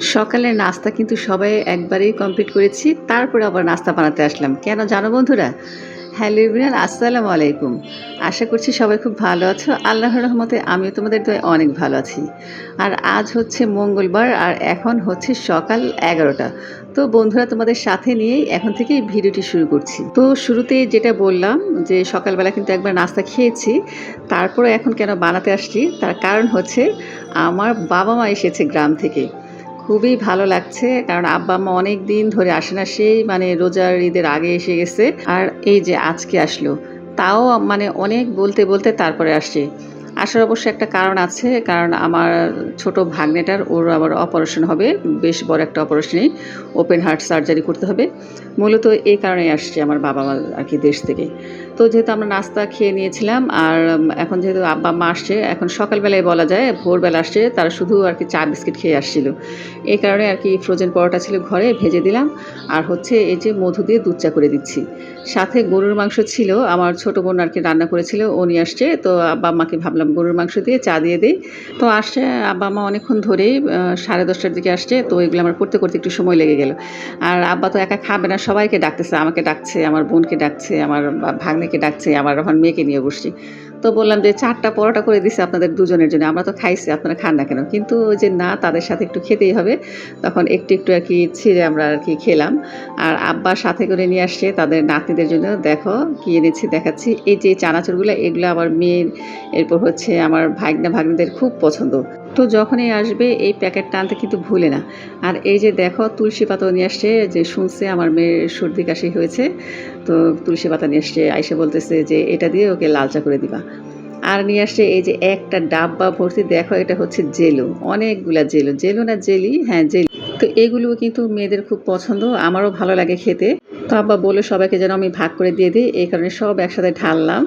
সকালের নাস্তা কিন্তু সবাই একবারেই কমপ্লিট করেছি, তারপরে আবার নাস্তা বানাতে আসলাম। কেন জানো বন্ধুরা? হ্যালো ইবরান আসসালামু আলাইকুম। আশা করছি সবাই খুব ভালো আছো। আল্লাহর রহমতে আমিও তোমাদের দয়ে অনেক ভালো আছি। আর আজ হচ্ছে মঙ্গলবার, আর এখন হচ্ছে সকাল এগারোটা। তো বন্ধুরা, তোমাদের সাথে নিয়েই এখন থেকে এই ভিডিওটি শুরু করছি। তো শুরুতেই যেটা বললাম যে সকালবেলা কিন্তু একবার নাস্তা খেয়েছি, তারপরে এখন কেন বানাতে আসছি, তার কারণ হচ্ছে আমার বাবা মা এসেছে গ্রাম থেকে। খুবই ভালো লাগছে, কারণ আব্বা আম্মা অনেক দিন ধরে আসে না, সেই মানে রোজার ঈদের আগে এসে গেছে। আর এই যে আজকে আসলো, তাও মানে অনেক বলতে বলতে তারপরে আসছে। আসার অবশ্য একটা কারণ আছে, কারণ আমার ছোট ভাগ্নেটার, ওর আবার অপারেশন হবে, বেশ বড় একটা অপারেশনই, ওপেন হার্ট সার্জারি করতে হবে। মূলত এই কারণেই আসছে আমার বাবা মা আর কি দেশ থেকে। তো যেহেতু আমরা নাস্তা খেয়ে নিয়েছিলাম আর এখন যেহেতু আব্বা মা আসছে, এখন সকালবেলায় বলা যায় ভোরবেলা আসছে, তারা শুধু আর কি চা, বিস্কিট খেয়ে আসছিল। এই কারণে আর কি ফ্রোজেন পরোটা ছিল ঘরে, ভেজে দিলাম। আর হচ্ছে এই যে মধু দিয়ে দুধ চা করে দিচ্ছি। সাথে গরুর মাংস ছিল, আমার ছোটো বোন আর কি রান্না করেছিল নিয়ে আসছে। তো আব্বা আম্মাকে ভাবলাম গরুর মাংস দিয়ে চা দিয়ে দিই। তো আসছে আব্বা মা অনেকক্ষণ ধরেই সাড়ে দশটার দিকে আসছে। তো এগুলো আমার করতে করতে একটু সময় লেগে গেল। আর আব্বা তো একা খাবে না, সবাইকে ডাকতেছে, আমাকে ডাকছে, আমার বোনকে ডাকছে, আমার বা- ভাগ্নেকে ডাকছে, আমার আমার মেয়েকে নিয়ে বসছি। তো বললাম যে চারটা পরোটা করে দিছে আপনাদের দুজনের জন্য, আমরা তো খাইছি, আপনারা খান না কেন? কিন্তু ওই যে না, তাদের সাথে একটু খেতেই হবে। তখন একটু একটু আর কি ছিঁড়ে আমরা আর কি খেলাম। আর আব্বা সাথে করে নিয়ে আসছে তাদের নাতনিদের জন্য। দেখো কি এনেছি দেখাচ্ছি। এই যে চানাচুরগুলো, এগুলো আমার মেয়ের, এরপর হচ্ছে আমার ভাগ্না ভাগ্নিদের খুব পছন্দ। তো যখনই আসবে, এই প্যাকেটটা আনতে কিন্তু ভুলে না। আর এই যে দেখো, তুলসী পাতা নিয়ে আসছে যে শুনছে আমার মেয়ের সর্দি কাশি হয়েছে, তো তুলসী পাতা নিয়ে আসছে আইসে বলতেছে যে এটা দিয়ে ওকে লালচা করে দিবা। আর নিয়ে আসছে এই যে একটা ডাব্বা ভর্তি, দেখো এটা হচ্ছে জেলো, অনেকগুলা জেলো জেলো না জেলি? হ্যাঁ জেলি। তো এগুলো কিন্তু মেয়েদের খুব পছন্দ, আমারও ভালো লাগে খেতে। তো আব্বা বলে সবাইকে যেন আমি ভাগ করে দিয়ে দিই, এই কারণে সব একসাথে ঢাললাম।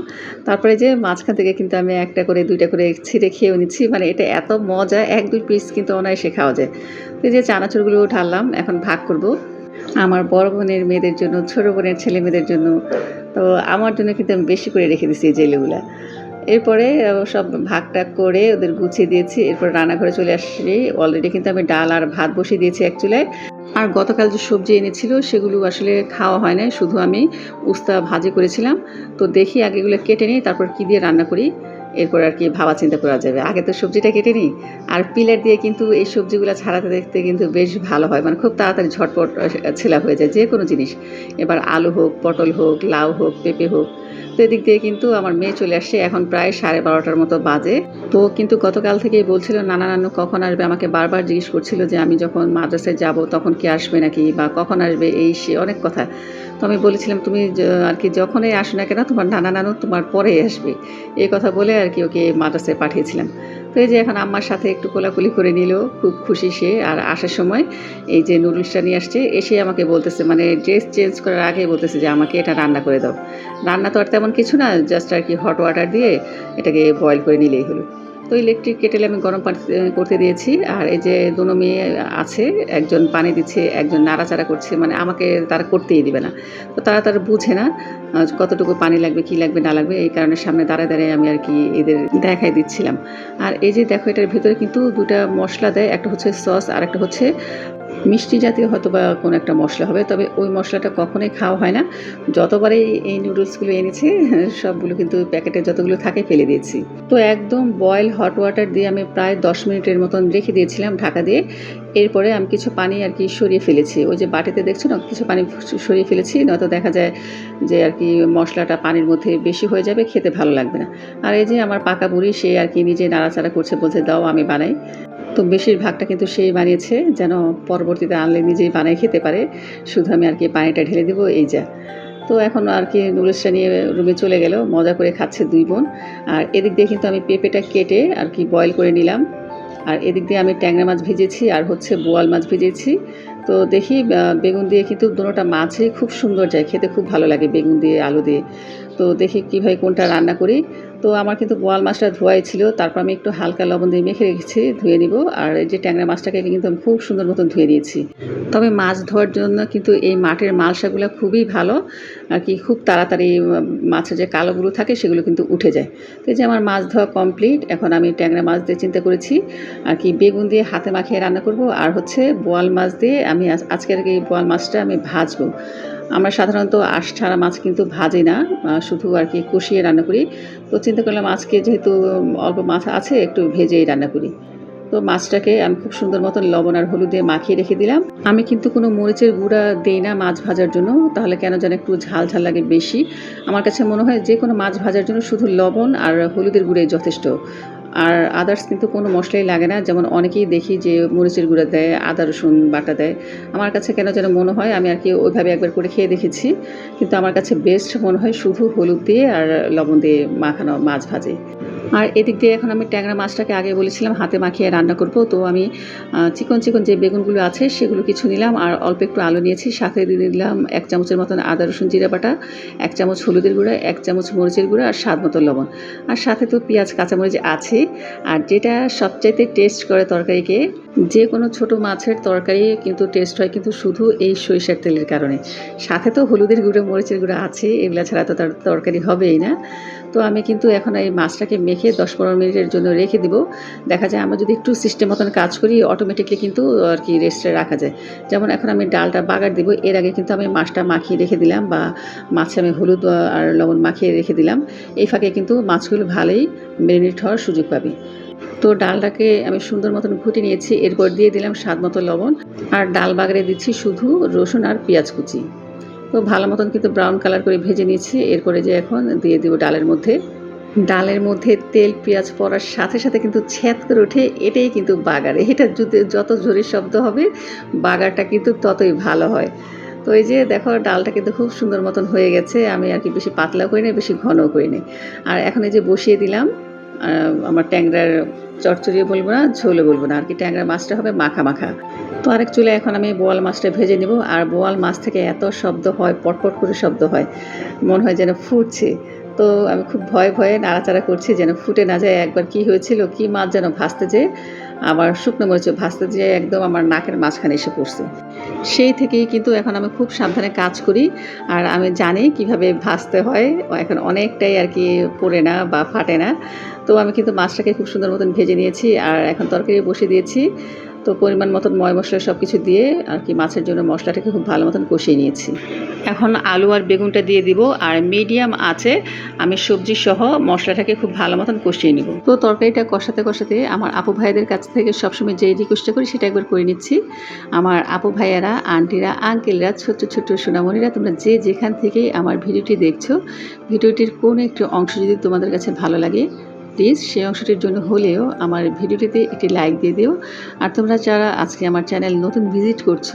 তারপরে যে মাঝখান থেকে কিন্তু আমি একটা করে, দুইটা করে ছিঁড়ে খেয়েও নিচ্ছি মানে এটা এত মজা, এক দুই পিস কিন্তু অনায়াসে খাওয়া যায়। তো যে চানাচুরগুলো ঢাললাম, এখন ভাগ করব। আমার বড় বোনের মেয়েদের জন্য, ছোট বোনের ছেলে মেয়েদের জন্য, তো আমার জন্য কিন্তু আমি বেশি করে রেখে দিচ্ছি এই জেলেগুলা। এরপরে সব ভাগ টাগ করে ওদের গুছিয়ে দিয়েছি। এরপর রান্নাঘরে চলে আসছি। অলরেডি কিন্তু আমি ডাল আর ভাত বসিয়ে দিয়েছি এক চুলায়। আর গতকাল যে সবজি এনেছিল, সেগুলো আসলে খাওয়া হয় না শুধু আমি উস্তা ভাজি করেছিলাম। তো দেখি আগে এগুলো কেটে নিই, তারপর কী দিয়ে রান্না করি। এরপর আর কি ভাবা চিন্তা করা যাবে। আগে তো সবজিটা কেটে নিই, আর পিলার দিয়ে কিন্তু এই সবজিগুলো ছাড়াতে দেখতে কিন্তু বেশ ভালো হয়। মানে খুব তাড়াতাড়ি ঝটপট ছেলা হয়ে যায় যে কোনো জিনিস। এবার আলু হোক, পটল হোক, লাউ হোক, পেঁপে হোক। তো এদিক দিয়ে কিন্তু আমার মেয়ে চলে আসছে এখন প্রায় সাড়ে বারোটার মতো বাজে। তো কিন্তু গতকাল থেকেই বলছিল, নানা, নানু, কখন আসবে? আমাকে বারবার জিজ্ঞেস করছিল যে, আমি যখন মাদ্রাসায় যাব তখন কি আসবে নাকি? বা কখন আসবে? এই সে অনেক কথা। তো আমি বলেছিলাম, তুমি আর কি যখনই আসো না কেন, তোমার নানা নানু তোমার পরেই আসবে। এই কথা বলে আর কি ওকে মাদ্রাসায় পাঠিয়েছিলাম। তো এই যে এখন আম্মার সাথে একটু কোলাকুলি করে নিল, খুব খুশি সে। আর আসার সময় এই যে নুডলসটা নিয়ে আসছে, এসে আমাকে বলতেছে মানে ড্রেস চেঞ্জ করার আগে বলতেছে যে, আমাকে এটা রান্না করে দাও। রান্না তো আর তেমন কিছু না, জাস্ট আর কি হট ওয়াটার দিয়ে এটাকে বয়েল করে নিলেই হলো। তো ইলেকট্রিক কেটেলে আমি গরম পানি করতে দিয়েছি। আর এই যে দুনো মেয়ে আছে, একজন পানি দিচ্ছে, একজন নাড়াচাড়া করছে মানে আমাকে তারা করতেই দিবে না। তো তারা তারা বুঝে না কতটুকু পানি লাগবে, কি লাগবে, না লাগবে, এই কারণে সামনে দাঁড়ায় দাঁড়িয়ে আমি আর কি এদের দেখাই দিচ্ছিলাম। আর এই যে দেখো, এটার ভিতরে কিন্তু দুটা মশলা দেয়, একটা হচ্ছে সস আর একটা হচ্ছে মিষ্টি জাতীয় হয়তো বা কোনো একটা মশলা হবে, তবে ওই মশলাটা কখনোই খাওয়া হয় না। যতবারই এই নুডলসগুলো এনেছে, সবগুলো কিন্তু প্যাকেটে যতগুলো থাকে ফেলে দিয়েছি। তো একদম বয়েল হট ওয়াটার দিয়ে আমি প্রায় দশ মিনিটের মতন রেখে দিয়েছিলাম ঢাকা দিয়ে। এরপরে আমি কিছু পানি আর কি সরিয়ে ফেলেছি। ওই যে বাটিতে দেখছ না, কিছু পানি সরিয়ে ফেলেছি, নয়তো দেখা যায় যে আর কি মশলাটা পানির মধ্যে বেশি হয়ে যাবে, খেতে ভালো লাগবে না। আর এই যে আমার পাকা বুড়ি, সে আর কি নিজে নাড়াচাড়া করছে বলছে, দাও, আমি বানাই। তো বেশিরভাগটা কিন্তু সেই বানিয়েছে, যেন পরবর্তীতে আনলে নিজেই বানাই খেতে পারে। শুধু আমি আর কি পানিটা ঢেলে দেবো, এই যা। তো এখন আর কি নুডলসটা নিয়ে রুমে চলে গেল, মজা করে খাচ্ছে দুই বোন। আর এদিক দিয়ে কিন্তু আমি পেঁপেটা কেটে আর কি বয়েল করে নিলাম। আর এদিক দিয়ে আমি ট্যাংরা মাছ ভেজেছি আর হচ্ছে বোয়াল মাছ ভেজেছি। তো দেখি বেগুন দিয়ে কিন্তু দুটোটা মাছই খুব সুন্দর যায়, খেতে খুব ভালো লাগে বেগুন দিয়ে, আলু দিয়ে। তো দেখি কীভাবে কোনটা রান্না করি। তো আমার কিন্তু বোয়াল মাছটা ধোয়াই ছিল, তারপর আমি একটু হালকা লবণ দিয়ে মেখে রেখেছি, ধুয়ে নিব। আর এই যে ট্যাংরা মাছটাকে কিন্তু আমি খুব সুন্দর মতন ধুয়ে নিয়েছি। তবে মাছ ধোয়ার জন্য কিন্তু এই মাঠের মালসাগুলো খুবই ভালো। আর কি খুব তাড়াতাড়ি মাছের যে কালোগুলো থাকে, সেগুলো কিন্তু উঠে যায়। তো এই যে আমার মাছ ধোয়া কমপ্লিট, এখন আমি ট্যাংরা মাছ দিয়ে চিন্তা করেছি। আর কি বেগুন দিয়ে হাতে মাখিয়ে রান্না করব। আর হচ্ছে বোয়াল মাছ দিয়ে আমি আজ- আজকের এই বোয়াল মাছটা আমি ভাজবো। আমরা সাধারণত আঁশ ছাড়া মাছ কিন্তু ভাজি না শুধু আর কি কষিয়ে রান্না করি। তো চিন্তা করলাম আজকে যেহেতু অল্প মাছ আছে, একটু ভেজেই রান্না করি। তো মাছটাকে আমি খুব সুন্দর মতন লবণ আর হলুদ দিয়ে মাখিয়ে রেখে দিলাম। আমি কিন্তু কোনো মরিচের গুঁড়া দেই না মাছ ভাজার জন্য, তাহলে কেন যেন একটু ঝাল ঝাল লাগে বেশি। আমার কাছে মনে হয় যে কোনো মাছ ভাজার জন্য শুধু লবণ আর হলুদের গুঁড়োই যথেষ্ট। আর আদার্স কিন্তু কোনো মশলাই লাগে না। যেমন অনেকেই দেখি যে মরিচের গুঁড়া দেয়, আদা, রসুন, বাটা দেয়। আমার কাছে কেন যেন মনে হয়, আমি আর কি ওইভাবে একবার করে খেয়ে দেখেছি। কিন্তু আমার কাছে বেস্ট মনে হয় শুধু হলুদ দিয়ে আর লবণ দিয়ে মাখানো মাছ ভাজে। আর এদিক দিয়ে এখন আমি ট্যাংরা মাছটাকে আগে বলেছিলাম, হাতে মাখিয়ে রান্না করব। তো আমি চিকন চিকন যে বেগুনগুলো আছে সেগুলো কিছু নিলাম আর অল্প একটু আলু নিয়েছি। সাথে দিয়ে দিলাম এক চামচের মতন আদা, রসুন, জিরা বাটা, এক চামচ হলুদের গুঁড়া, এক চামচ মরিচের গুঁড়া আর স্বাদ মতো লবণ। আর সাথে তো পেঁয়াজ, কাঁচামরিচ আছে। আর যেটা সবচাইতে টেস্ট করে তরকারিকে, যে কোনো ছোট মাছের তরকারি কিন্তু টেস্ট হয় কিন্তু শুধু এই সরিষার তেলের কারণে। সাথে তো হলুদের গুঁড়ো, মরিচের গুঁড়ো আছে, এগুলা ছাড়া তো তার তরকারি হবেই না। তো আমি কিন্তু এখন এই মাছটাকে মেখে দশ পনেরো মিনিটের জন্য রেখে দিব। দেখা যায় আমরা যদি একটু সিস্টেম মতন কাজ করি অটোমেটিকলি কিন্তু আর কি রেস্টে রাখা যায়। যেমন এখন আমি ডালটা বাগার দিব, এর আগে কিন্তু আমি মাছটা মাখিয়ে রেখে দিলাম বা মাছে আমি হলুদ আর লবণ মাখিয়ে রেখে দিলাম। এই ফাঁকে কিন্তু মাছগুলো ভালোই মেরিনেট হওয়ার সুযোগ পাবে। তো ডালটাকে আমি সুন্দর মতন ঘুটে নিয়েছি, এরপর দিয়ে দিলাম স্বাদ মতো লবণ। আর ডাল বাগারে দিচ্ছি শুধু রসুন আর পেঁয়াজ কুচি। তো ভালো মতন কিন্তু ব্রাউন কালার করে ভেজে নিয়েছি, এরপরে যে এখন দিয়ে দিব ডালের মধ্যে। ডালের মধ্যে তেল, পেঁয়াজ পড়ার সাথে সাথে কিন্তু ছ্যাদ করে ওঠে, এটাই কিন্তু বাগারে। এটা যত জোরে শব্দ হবে, বাগারটা কিন্তু ততই ভালো হয়। তো এই যে দেখো, ডালটা কিন্তু খুব সুন্দর মতন হয়ে গেছে। আমি আর কি বেশি পাতলা করি না, বেশি ঘনও করি না। আর এখন এই যে বসিয়ে দিলাম আমার ট্যাংরার চচ্চড়িয়ে বলব না ঝোলে বলব না। আর কি ট্যাংরার মাছটা হবে মাখা মাখা। তো আরেক চুলে এখন আমি বোয়াল মাছটা ভেজে নেব। আর বোয়াল মাছ থেকে এত শব্দ হয়, পটপট করে শব্দ হয়। মনে হয় যেন ফুটছে। তো আমি খুব ভয়ে ভয়ে নাড়াচাড়া করছি যেন ফুটে না যায় একবার কি হয়েছিল, কি মাছ যেন ভাজতে যে আবার শুকনো মরিচে ভাজতে যে একদম আমার নাকের মাঝখানে এসে পড়ছে। সেই থেকেই কিন্তু এখন আমি খুব সাবধানে কাজ করি আর আমি জানি কীভাবে ভাজতে হয়, এখন অনেকটাই আর কি পড়ে না বা ফাটে না। তো আমি কিন্তু মাছটাকে খুব সুন্দর মতন ভেজে নিয়েছি আর এখন তরকারি বসিয়ে দিয়েছি। তো পরিমাণ মতন ময় মশলা সব কিছু দিয়ে আর কি মাছের জন্য মশলাটাকে খুব ভালো মতন কষিয়ে নিয়েছি। এখন আলু আর বেগুনটা দিয়ে দিব আর মিডিয়াম আছে আমি সবজি সহ মশলাটাকে খুব ভালো মতন কষিয়ে নিব। তো তরকারিটা কষাতে কষাতে আমার আপু ভাইদের কাছ থেকে সবসময় যেই রিকোয়েস্টটা করি সেটা একবার করে নিচ্ছি। আমার আপু ভাইয়ারা, আন্টিরা আঙ্কেলরা ছোট্ট ছোট্ট সোনামণিরা, তোমরা যে যেখান থেকেই আমার ভিডিওটি দেখছ, ভিডিওটির কোনো একটি অংশ যদি তোমাদের কাছে ভালো লাগে প্লিজ সেই অংশটির জন্য হলেও আমার ভিডিওটিতে একটি লাইক দিয়ে দিও। আর তোমরা যারা আজকে আমার চ্যানেল নতুন ভিজিট করছ,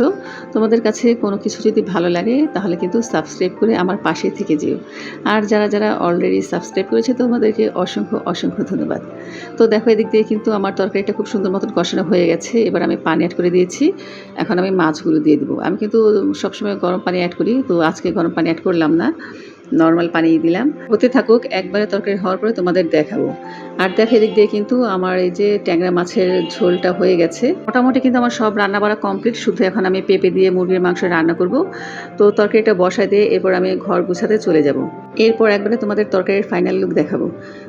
তোমাদের কাছে কোনো কিছু যদি ভালো লাগে, তাহলে কিন্তু সাবস্ক্রাইব করে আমার পাশে থেকে যেও। আর যারা যারা অলরেডি সাবস্ক্রাইব করেছে, তোমাদেরকে অসংখ্য অসংখ্য ধন্যবাদ। তো দেখো, এদিক দিয়ে কিন্তু আমার তরকারিটা খুব সুন্দর মতন কষানো হয়ে গেছে। এবার আমি পানি অ্যাড করে দিয়েছি। এখন আমি মাছগুলো দিয়ে দেবো। আমি কিন্তু সবসময় গরম পানি অ্যাড করি, তো আজকে গরম পানি অ্যাড করলাম না। নর্মাল পানি দিলাম। হতে থাকুক, একবারে তরকারি হওয়ার পরে তোমাদের দেখাবো। আর দেখো, এদিক দিয়ে কিন্তু আমার এই যে ট্যাংরা মাছের ঝোলটা হয়ে গেছে। মোটামুটি কিন্তু আমার সব রান্না বাড়া কমপ্লিট শুধু এখন আমি পেঁপে দিয়ে মুরগির মাংস রান্না করব। তো তরকারিটা বসায় দিয়ে এরপর আমি ঘর গুছাতে চলে যাব। এরপর একবারে তোমাদের তরকারির ফাইনাল লুক দেখাবো।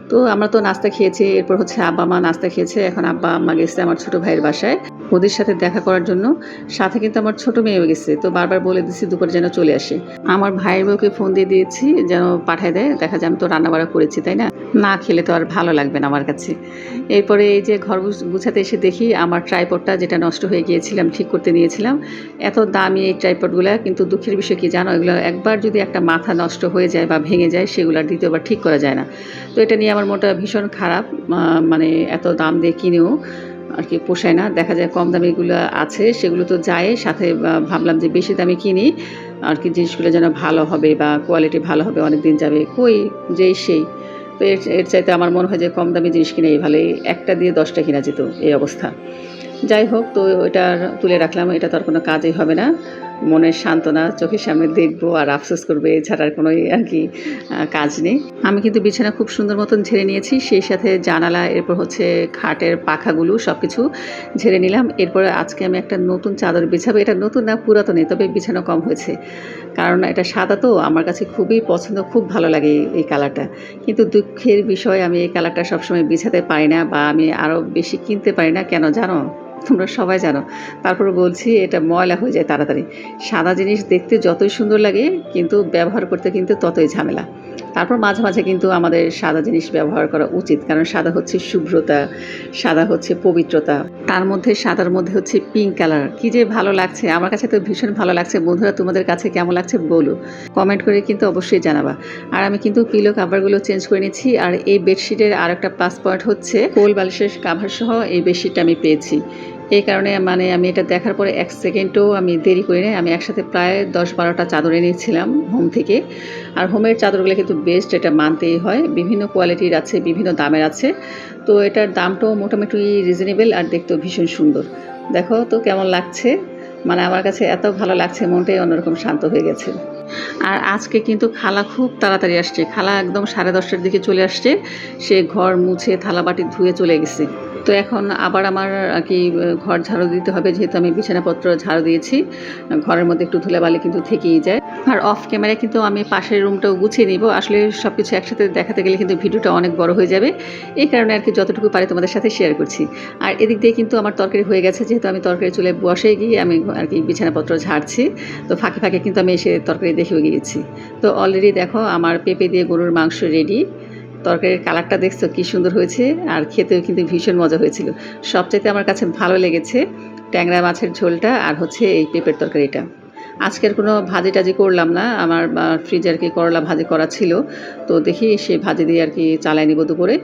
তো আমরা তো নাস্তা খেয়েছি, এরপর হচ্ছে আব্বা মা নাস্তা খেয়েছে। এখন আব্বা আম্মা গেছে আমার ছোট ভাইয়ের বাসায় ওদের সাথে দেখা করার জন্য। সাথে কিন্তু আমার ছোট মেয়েও গেছে। তো বারবার বলে দিচ্ছি দুপুরে যেন চলে আসে। আমার ভাইয়ের বউকে ফোন দিয়ে দিয়েছি। যেন পাঠায় দেয়। দেখা যায় আমি তো রান্না বাড়া করেছি, তাই না? না খেলে তো আর ভালো লাগবে না আমার কাছে। এরপরে এই যে ঘর গুছ- গুছাতে এসে দেখি আমার ট্রাইপডটা যেটা নষ্ট হয়ে গিয়েছিলাম, ঠিক করতে নিয়েছিলাম। এত দামি এই ট্রাইপডগুলো, কিন্তু দুঃখের বিষয় কি জানো? এগুলো একবার যদি একটা মাথা নষ্ট হয়ে যায় বা ভেঙে যায়, সেগুলো আর দ্বিতীয়বার ঠিক করা যায় না। তো এটা নিয়ে আমার মনটা ভীষণ খারাপ মানে এত দাম দিয়ে কিনেও আর কি পোষায় না। দেখা যায় কম দামিগুলো আছে, সেগুলো তো যায়। সাথে ভাবলাম যে বেশি দামে কিনি। আর কি জিনিসগুলো যেন ভালো হবে বা কোয়ালিটি ভালো হবে অনেক দিন যাবে, কই যেই সেই। তো এর এর চাইতে আমার মনে হয় যে কম দামি জিনিস কিনেই ভালো একটা দিয়ে দশটা কিনা যেত এই অবস্থা। যাই হোক, তো এটা তুলে রাখলাম, এটা তো আর কোনো কাজই হবে না। মনের সান্ত্বনা চোখের সামনে দেখব আর আফসোস করবে এছাড়া আর কোনো আর কি কাজ নেই। আমি কিন্তু বিছানা খুব সুন্দর মতন ঝেড়ে নিয়েছি, সেই সাথে জানালা, এরপর হচ্ছে খাটের পাখাগুলো সব কিছু ঝেড়ে নিলাম। এরপরে আজকে আমি একটা নতুন চাদর বিছাবো, এটা নতুন না পুরাতনই তবে বিছানো কম হয়েছে। কারণ এটা সাদা তো, আমার কাছে খুবই পছন্দ, খুব ভালো লাগে এই কালারটা। কিন্তু দুঃখের বিষয়, আমি এই কালারটা সবসময় বিছাতে পারি না বা আমি আরও বেশি কিনতে পারি না, কেন জানো? তোমরা সবাই জানো। তারপর বলছি, এটা ময়লা হয়ে যায় তাড়াতাড়ি। সাদা জিনিস দেখতে যতই সুন্দর লাগে, কিন্তু ব্যবহার করতে কিন্তু ততই ঝামেলা। তারপর মাঝে মাঝে কিন্তু আমাদের সাদা জিনিস ব্যবহার করা উচিত। কারণ সাদা হচ্ছে শুভ্রতা, সাদা হচ্ছে পবিত্রতা। তার মধ্যে, সাদার মধ্যে হচ্ছে পিঙ্ক কালার কি যে ভালো লাগছে। আমার কাছে তো ভীষণ ভালো লাগছে। বন্ধুরা, তোমাদের কাছে কেমন লাগছে বলো। কমেন্ট করে কিন্তু অবশ্যই জানাবা। আর আমি কিন্তু পিলো কাভারগুলো চেঞ্জ করে নিয়েছি আর এই বেডশিটের আর একটা প্লাস পয়েন্ট হচ্ছে কোল বালিশের কাভার সহ এই বেডশিটটা আমি পেয়েছি। এই কারণে মানে আমি এটা দেখার পরে এক সেকেন্ডও আমি দেরি করি নাই। আমি একসাথে প্রায় দশ বারোটা চাদর এনেছিলাম হোম থেকে। আর হোমের চাদরগুলো কিন্তু বেস্ট এটা মানতেই হয়। বিভিন্ন কোয়ালিটির আছে, বিভিন্ন দামের আছে। তো এটার দামটাও মোটামুটি রিজনেবল আর দেখতেও ভীষণ সুন্দর। দেখো তো কেমন লাগছে? মানে আমার কাছে এত ভালো লাগছে, মনটাই অন্যরকম শান্ত হয়ে গেছে। আর আজকে কিন্তু খালা খুব তাড়াতাড়ি আসছে। খালা একদম সাড়ে দশটার দিকে চলে আসছে। সে ঘর মুছে থালা বাটি ধুয়ে চলে গেছে। তো এখন আবার আমার আর কি ঘর ঝাড়ু দিতে হবে, যেহেতু আমি বিছানাপত্র ঝাড়ু দিয়েছি। ঘরের মধ্যে একটু ধুলাবালি কিন্তু থেকেই যায়। আর অফ ক্যামেরায় কিন্তু আমি পাশের রুমটাও গুছিয়ে নিব। আসলে সব কিছু একসাথে দেখাতে গেলে কিন্তু ভিডিওটা অনেক বড় হয়ে যাবে। এই কারণে আর কি যতটুকু পারি তোমাদের সাথে শেয়ার করছি। আর এদিক দিয়ে কিন্তু আমার তরকারি হয়ে গেছে, যেহেতু আমি তরকারি চুলে বসে গিয়ে আমি আর কি বিছানাপত্র ঝাড়ছি। তো ফাঁকে ফাঁকে কিন্তু আমি এসে তরকারি দেখেও গিয়েছি। তো অলরেডি দেখো আমার পেঁপে দিয়ে গরুর মাংস রেডি তরকারির কালারটা দেখছ কি সুন্দর হয়েছে? আর খেতেও কিন্তু ভীষণ মজা হয়েছিল। সবচাইতে আমার কাছে ভালো লেগেছে ট্যাংরা মাছের ঝোলটা আর হচ্ছে এই পেঁপের তরকারিটা। আজকের কোনো ভাজি টাজি করলাম না। আমার ফ্রিজে আর কি করলা ভাজি করা ছিল। তো দেখি সে ভাজি দিয়ে আর কি চালাই নিব দুপুরে।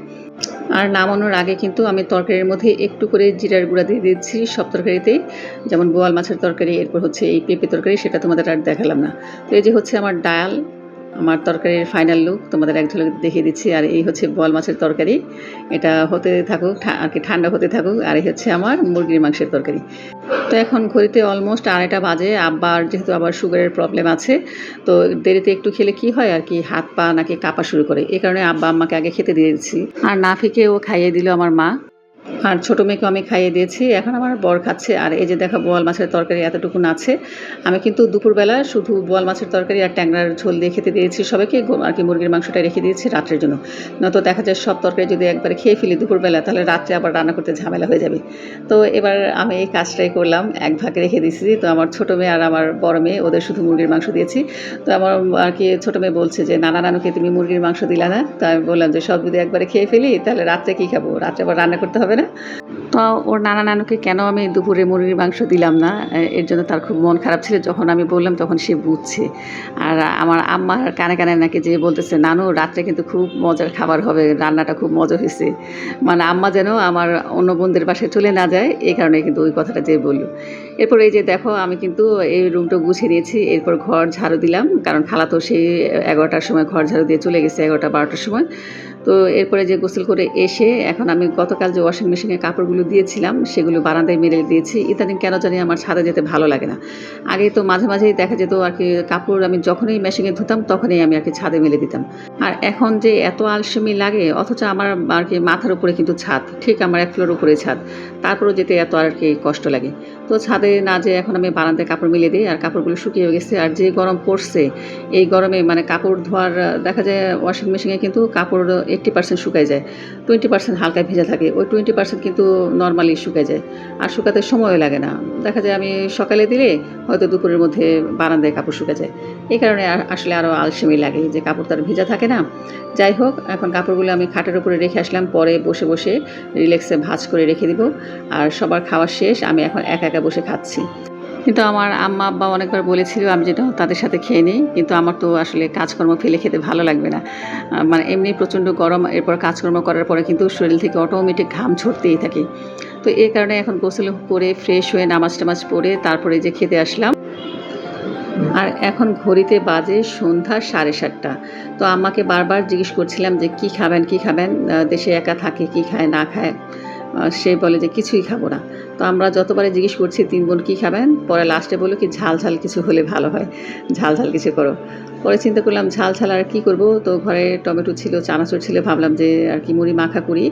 আর নামানোর আগে কিন্তু আমি তরকারির মধ্যে একটু করে জিরার গুঁড়া দিয়ে দিচ্ছি সব তরকারিতেই। যেমন বোয়াল মাছের তরকারি, এরপর হচ্ছে এই পেঁপে তরকারি, সেটা তোমাদের আর দেখালাম না। তো এই যে হচ্ছে আমার ডাল আমার তরকারির ফাইনাল লুক তোমাদের এক ঝলক দেখিয়ে দিচ্ছি, আর এই হচ্ছে বোয়াল মাছের তরকারি। এটা হতে থাকুক আর কি ঠান্ডা হতে থাকুক, আর এই হচ্ছে আমার মুরগির মাংসের তরকারি। তো এখন ঘড়িতে অলমোস্ট আড়াইটা বাজে, আব্বার যেহেতু আবার সুগারের প্রবলেম আছে, তো দেরিতে একটু খেলে কি হয়, আর কি হাত পা নাকি কাঁপা শুরু করে। এই কারণে আব্বা আম্মাকে আগে খেতে দিয়েছি আর নাফিকে ও খাইয়ে দিল আমার মা। আর ছোটো মেয়েকে আমি খাইয়ে দিয়েছি। এখন আমার বর খাচ্ছে। আর এই যে দেখো, বোয়াল মাছের তরকারি এতটুকুন আছে। আমি কিন্তু দুপুরবেলা শুধু বোয়াল মাছের তরকারি আর ট্যাংরার ঝোল দিয়ে খেতে দিয়েছি। সবাইকে আর কি, মুরগির মাংসটা রেখে দিয়েছি রাত্রের জন্য। নয়তো দেখা যায় সব তরকারি যদি একবার খেয়ে ফেলি দুপুরবেলা, তাহলে রাত্রে আবার রান্না করতে ঝামেলা হয়ে যাবে। তো এবার আমি এই কাজটাই করলাম। এক ভাগে রেখে দিয়েছি। তো আমার ছোটো মেয়ে আর আমার বড় মেয়ে, ওদের শুধু মুরগির মাংস দিয়েছি। তো আমার আর কি ছোটো মেয়ে বলছে যে, নানা নানুকে তুমি মুরগির মাংস দিলা না? তো আমি বললাম যে, সব যদি একবারে খেয়ে ফেলি, তাহলে রাত্রে কী খাব? রাত্রে আবার রান্না করতে হবে না। তো ওর নানা নানুকে কেন আমি দুপুরে মুরগির মাংস দিলাম না? এর জন্য তার খুব মন খারাপ ছিল। যখন আমি বললাম, তখন সে বুঝছে। আর আমার আম্মার কানে কানে নাকি যে বলতেছে, নানু, রাত্রে কিন্তু খুব মজার খাবার হবে। রান্নাটা খুব মজা হয়েছে। মানে আম্মা যেন আমার অন্য বোনদের বাসায় চলে না যায়, এই কারণে কিন্তু ওই কথাটা যে বলল। এরপর এই যে দেখো, আমি কিন্তু এই রুমটা গুছিয়ে নিয়েছি। এরপর ঘর ঝাড়ু দিলাম। কারণ খালা তো সেই এগারোটার সময় ঘর ঝাড়ু দিয়ে চলে গেছে, এগারোটা, বারোটার সময়। তো এরপরে যে গোসল করে এসে এখন আমি গতকাল যে ওয়াশিং মেশিনে কাপড়গুলো দিয়েছিলাম, সেগুলো বারান্দায় মেলে দিয়েছি। ইদানিং কেন জানি আমার ছাদে যেতে ভালো লাগে না। আগে তো মাঝে মাঝেই দেখা যেত আর কি কাপড় আমি যখনই মেশিনে ধুতাম, তখনই আমি আর কি ছাদে মেলে দিতাম। আর এখন যে এত আলসেমি লাগে, অথচ আমার আর কি মাথার উপরে কিন্তু ছাদ, ঠিক আমার এক ফ্লোর উপরে ছাদ। তারপরেও যেতে এত আর কি কষ্ট লাগে। তো ছাদে না যে এখন আমি বারান্দায় কাপড় মিলে দিই আর কাপড়গুলো শুকিয়ে গেছে। আর যে গরম পড়ছে, এই গরমে মানে কাপড় ধোয়ার, দেখা যায় ওয়াশিং মেশিনে কিন্তু কাপড় এইট্টি পার্সেন্ট শুকায় যায়। টোয়েন্টি পার্সেন্ট হালকা ভেজা থাকে, ওই টোয়েন্টি পার্সেন্ট কিন্তু নর্মালি শুকায় যায়। আর শুকাতে সময়ও লাগে না। দেখা যায় আমি সকালে দিলে হয়তো দুপুরের মধ্যে বারান্দায় কাপড় শুকে যায়। এই কারণে আসলে আরও আলসেমি লাগে যে কাপড় তার ভেজা থাকে না। যাই হোক, এখন কাপড়গুলো আমি খাটের উপরে রেখে আসলাম। পরে বসে বসে রিল্যাক্সে ভাজ করে রেখে দিব। আর সবার খাওয়া শেষ। আমি এখন একা একা বসে খাচ্ছি। কিন্তু আমার আম্মা, আব্বা অনেকবার বলেছিল, আমি যেটা তাদের সাথে খেয়ে নিই, কিন্তু আমার তো আসলে কাজকর্ম ফেলে খেতে ভালো লাগবে না। মানে এমনি প্রচণ্ড গরম, এরপর কাজকর্ম করার পরে কিন্তু শরীর থেকে অটোমেটিক ঘাম ছড়তেই থাকে। তো এই কারণে এখন গোসল করে ফ্রেশ হয়ে নামাজ টামাজ পড়ে তারপরে যে খেতে আসলাম। আর এখন ঘড়িতে বাজে সন্ধ্যা সাড়ে সাতটা। তো আম্মাকে বারবার জিজ্ঞেস করছিলাম যে, কি খাবেন কি খাবেন? দেশে একা থাকে, কি খায়, না খায়। সে বলে যে কিছুই খাব না। তো আমরা যতবারে জিজ্ঞেস করছি, তিন বোন কী খাবেন? পরে লাস্টে বলল কি, ঝাল ঝাল কিছু হলে ভালো হয়। ঝাল ঝাল কিছু করো। পরে চিন্তা করলাম, ঝাল ঝাল আর কী করব? তো ঘরে টমেটো ছিল, চানাচুর ছিল, ভাবলাম যে আর কি মুড়ি মাখা করি।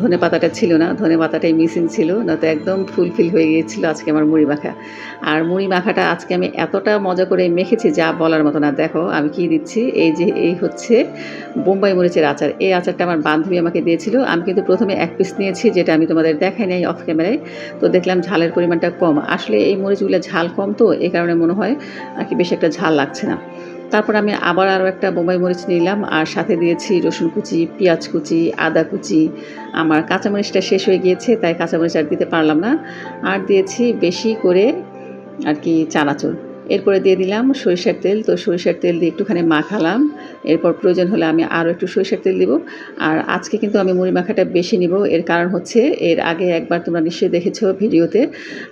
ধনে পাতাটা ছিল না, ধনে পাতাটাই মিসিং ছিল নয়তো একদম ফুলফিল হয়ে গিয়েছিল আজকে আমার মুড়ি মাখা। আর মুড়ি মাখাটা আজকে আমি এতটা মজা করে মেখেছি, যা বলার মতো না। দেখো, আমি কি দিচ্ছি? এই যে, এই হচ্ছে বোম্বাই মরিচের আচার। এই আচারটা আমার বান্ধবী আমাকে দিয়েছিল। আমি কিন্তু প্রথমে এক পিস নিয়েছি, যেটা আমি তোমাদের দেখাই নাই অফ ক্যামেরায় তো দেখলাম ঝালের পরিমাণটা কম। আসলে এই মরিচগুলো ঝাল কম তো, এই কারণে মনে হয় আর কি বেশি একটা ঝাল লাগছে না। তারপর আমি আবার আরও একটা বোম্বাই মরিচ নিলাম, আর সাথে দিয়েছি রসুন কুচি, পেঁয়াজ কুচি, আদা কুচি। আমার কাঁচামরিচটা শেষ হয়ে গিয়েছে, তাই কাঁচামরিচ আর দিতে পারলাম না। আর দিয়েছি বেশি করে আর কি চানাচুর। এরপরে দিয়ে দিলাম সরিষার তেল। তো সরিষার তেল দিয়ে একটুখানি মাখালাম। এরপর প্রয়োজন হলে আমি আরও একটু সরিষার তেল দিব। আর আজকে কিন্তু আমি মুড়ি মাখাটা বেশি নিব। এর কারণ হচ্ছে, এর আগে একবার তোমরা নিশ্চয়ই দেখেছ ভিডিওতে,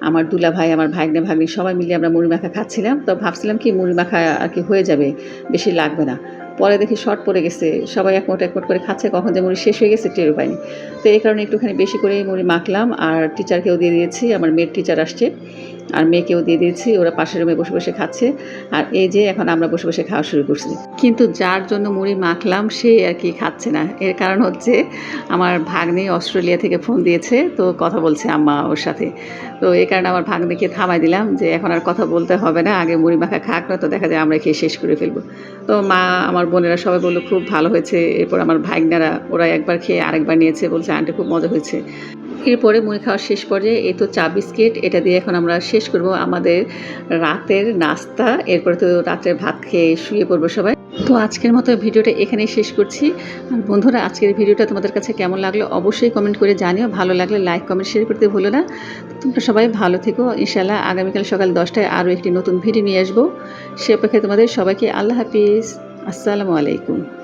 আমার দুলা ভাই, আমার ভাগ্নে, ভাগ্নি সবাই মিলে আমরা মুড়ি মাখা খাচ্ছিলাম। তো ভাবছিলাম কি মুড়ি মাখা আর কি হয়ে যাবে, বেশি লাগবে না। পরে দেখি শর্ট পড়ে গেছে। সবাই একমোট একমোট করে খাচ্ছে। কখন যে মুড়ি শেষ হয়ে গেছে টেরও পাইনি। তো এই কারণে একটুখানি বেশি করে মুড়ি মাখলাম। আর টিচারকেও দিয়ে দিয়েছি। আমার মেয়ের টিচার আসছে। আর মেয়েকেও দিয়ে দিয়েছি, ওরা পাশের রুমে বসে বসে খাচ্ছে। আর এই যে এখন আমরা বসে বসে খাওয়া শুরু করছি। কিন্তু যার জন্য মুড়ি মাখলাম, সে আর কি খাচ্ছে না। এর কারণ হচ্ছে আমার ভাগ্নি অস্ট্রেলিয়া থেকে ফোন দিয়েছে, তো কথা বলছে আম্মা ওর সাথে। তো এই কারণে আমার ভাগ্নিকে থামাই দিলাম যে এখন আর কথা বলতে হবে না, আগে মুড়ি মাখা খাক না তো দেখা যায় আমরা খেয়ে শেষ করে ফেলব। তো মা, আমার বোনেরা সবাই বলল, খুব ভালো হয়েছে। এরপর আমার ভাগ্নারা, ওরা একবার খেয়ে আরেকবার নিয়েছে বলছে, আন্টি, খুব মজা হয়েছে। এরপরে মুড়ি খাওয়ার শেষ পর্যায়ে এই তো চা বিস্কিট, এটা দিয়ে এখন আমরা শেষ করব আমাদের রাতের নাস্তা। এরপরে তো রাতের ভাত খেয়ে শুয়ে পড়ব সবাই। তো আজকের মতো ভিডিওটা এখানেই শেষ করছি। আর বন্ধুরা, আজকের ভিডিওটা তোমাদের কাছে কেমন লাগল অবশ্যই কমেন্ট করে জানিও। ভালো লাগলে লাইক কমেন্ট শেয়ার করতে ভুলো না। তোমরা সবাই ভালো থেকো। ইনশাল্লাহ আগামীকাল সকাল দশটায় আরও একটি নতুন ভিডিও নিয়ে আসব। সে অপেক্ষায় তোমাদের সবাইকে আল্লাহ হাফিজ। আসসালামু আলাইকুম।